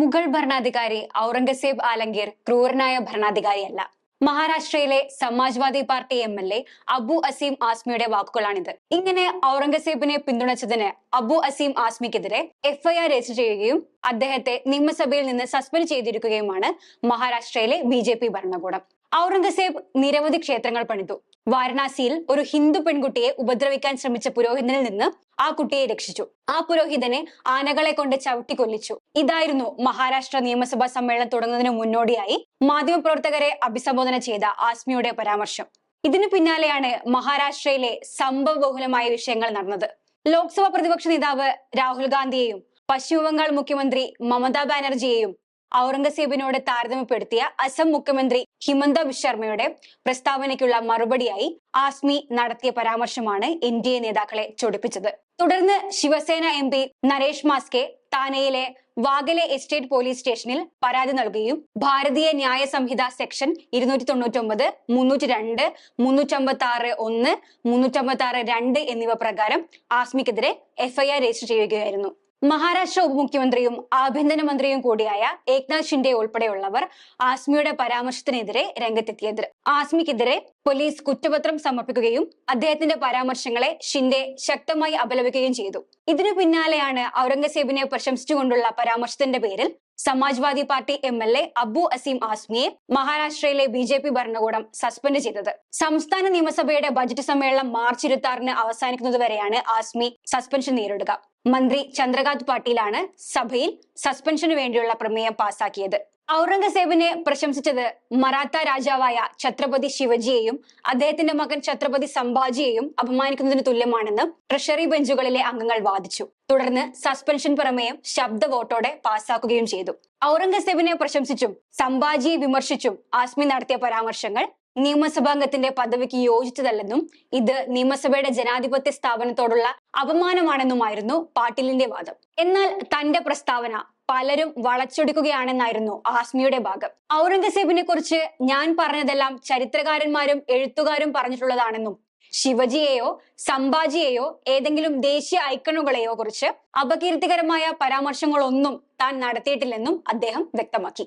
മുഗൾ ഭരണാധികാരി ഔറംഗസേബ് ആലങ്കീർ ക്രൂരനായ ഭരണാധികാരിയല്ല. മഹാരാഷ്ട്രയിലെ Samajwadi party M L A Abu Asim ആസ്മിയുടെ വാക്കുകളാണിത്. ഇങ്ങനെ ഔറംഗസേബിനെ പിന്തുണച്ചതിന് അബു അസീം ആസ്മിക്കെതിരെ എഫ്ഐആർ രജിസ്റ്റർ ചെയ്യുകയും അദ്ദേഹത്തെ നിയമസഭയിൽ നിന്ന് സസ്പെൻഡ് ചെയ്തിരിക്കുകയുമാണ് മഹാരാഷ്ട്രയിലെ ബി ഭരണകൂടം. ഔറംഗസേബ് നിരവധി ക്ഷേത്രങ്ങൾ പണിതു. വാരണാസിയിൽ ഒരു ഹിന്ദു പെൺകുട്ടിയെ ഉപദ്രവിക്കാൻ ശ്രമിച്ച പുരോഹിതനിൽ നിന്ന് ആ കുട്ടിയെ രക്ഷിച്ചു. ആ പുരോഹിതനെ ആനകളെ കൊണ്ട് ചവിട്ടി കൊല്ലിച്ചു. ഇതായിരുന്നു മഹാരാഷ്ട്ര നിയമസഭാ സമ്മേളനം തുടങ്ങുന്നതിന് മുന്നോടിയായി മാധ്യമപ്രവർത്തകരെ അഭിസംബോധന ചെയ്ത ആസ്മിയുടെ പരാമർശം. ഇതിനു പിന്നാലെയാണ് മഹാരാഷ്ട്രയിലെ സംഭവബഹുലമായ വിഷയങ്ങൾ നടന്നത്. ലോക്സഭാ പ്രതിപക്ഷ നേതാവ് രാഹുൽ ഗാന്ധിയെയും പശ്ചിമ ബംഗാൾ മുഖ്യമന്ത്രി മമതാ ബാനർജിയെയും ഔറംഗസേബിനോട് താരതമ്യപ്പെടുത്തിയ അസം മുഖ്യമന്ത്രി ഹിമന്ത ശർമ്മയുടെ പ്രസ്താവനയ്ക്കുള്ള മറുപടിയായി ആസ്മി നടത്തിയ പരാമർശമാണ് എൻ ഡി എ നേതാക്കളെ ചൊടിപ്പിച്ചത്. തുടർന്ന് ശിവസേന എം പി നരേഷ് മാസ്കെ താനെയിലെ വാഗലെ എസ്റ്റേറ്റ് പോലീസ് സ്റ്റേഷനിൽ പരാതി നൽകുകയും ഭാരതീയ ന്യായ സംഹിത സെക്ഷൻ ഇരുന്നൂറ്റി തൊണ്ണൂറ്റി ഒമ്പത് മുന്നൂറ്റി രണ്ട് മുന്നൂറ്റമ്പത്തി ആറ് ഒന്ന് മുന്നൂറ്റമ്പത്തി ആറ് രണ്ട് എന്നിവ പ്രകാരം ആസ്മിക്കെതിരെ എഫ്ഐആർ രജിസ്റ്റർ ചെയ്യുകയായിരുന്നു. മഹാരാഷ്ട്ര ഉപമുഖ്യമന്ത്രിയും ആഭ്യന്തരമന്ത്രിയും കൂടിയായ ഏക്നാഥ് ഷിൻഡെ ഉൾപ്പെടെയുള്ളവർ ആസ്മിയുടെ പരാമർശത്തിനെതിരെ രംഗത്തെത്തിയത്. ആസ്മിക്കെതിരെ പോലീസ് കുറ്റപത്രം സമർപ്പിക്കുകയും അദ്ദേഹത്തിന്റെ പരാമർശങ്ങളെ ഷിൻഡെ ശക്തമായി അപലപിക്കുകയും ചെയ്തു. ഇതിനു പിന്നാലെയാണ് ഔറംഗസേബിനെ പ്രശംസിച്ചുകൊണ്ടുള്ള പരാമർശത്തിന്റെ പേരിൽ Samajwadi party M L A Abu Asim ആസ്മിയെ മഹാരാഷ്ട്രയിലെ ബി ജെ പി ഭരണകൂടം സസ്പെൻഡ് ചെയ്തത്. സംസ്ഥാന നിയമസഭയുടെ ബജറ്റ് സമ്മേളനം മാർച്ച് ഇരുപത്തി ആറിന് അവസാനിക്കുന്നതുവരെയാണ് ആസ്മി സസ്പെൻഷൻ നേരിടുക. മന്ത്രി ചന്ദ്രകാന്ത് പാട്ടീലാണ് സഭയിൽ സസ്പെൻഷന് വേണ്ടിയുള്ള പ്രമേയം പാസാക്കിയത്. ഔറംഗസേബിനെ പ്രശംസിച്ചത് മറാത്ത രാജാവായ ഛത്രപതി ശിവജിയെയും അദ്ദേഹത്തിന്റെ മകൻ ഛത്രപതി സംഭാജിയെയും അപമാനിക്കുന്നതിന് തുല്യമാണെന്ന് ട്രഷറി ബെഞ്ചുകളിലെ അംഗങ്ങൾ വാദിച്ചു. തുടർന്ന് സസ്പെൻഷൻ പ്രമേയം ശബ്ദ വോട്ടോടെ പാസാക്കുകയും ചെയ്തു. ഔറംഗസേബിനെ പ്രശംസിച്ചും സംഭാജിയെ വിമർശിച്ചും ആസ്മി നടത്തിയ പരാമർശങ്ങൾ നിയമസഭാംഗത്തിന്റെ പദവിക്ക് യോജിച്ചതല്ലെന്നും ഇത് നിയമസഭയുടെ ജനാധിപത്യ സ്ഥാപനത്തോടുള്ള അപമാനമാണെന്നുമായിരുന്നു പാട്ടീലിന്റെ വാദം. എന്നാൽ തന്റെ പ്രസ്താവന പലരും വളച്ചൊടുക്കുകയാണെന്നായിരുന്നു ആസ്മിയുടെ ഭാഗം. ഔറംഗസേബിനെ കുറിച്ച് ഞാൻ പറഞ്ഞതെല്ലാം ചരിത്രകാരന്മാരും എഴുത്തുകാരും പറഞ്ഞിട്ടുള്ളതാണെന്നും ശിവജിയെയോ സംഭാജിയെയോ ഏതെങ്കിലും ദേശീയ ഐക്കണുകളെയോ കുറിച്ച് അപകീർത്തികരമായ പരാമർശങ്ങളൊന്നും താൻ നടത്തിയിട്ടില്ലെന്നും അദ്ദേഹം വ്യക്തമാക്കി.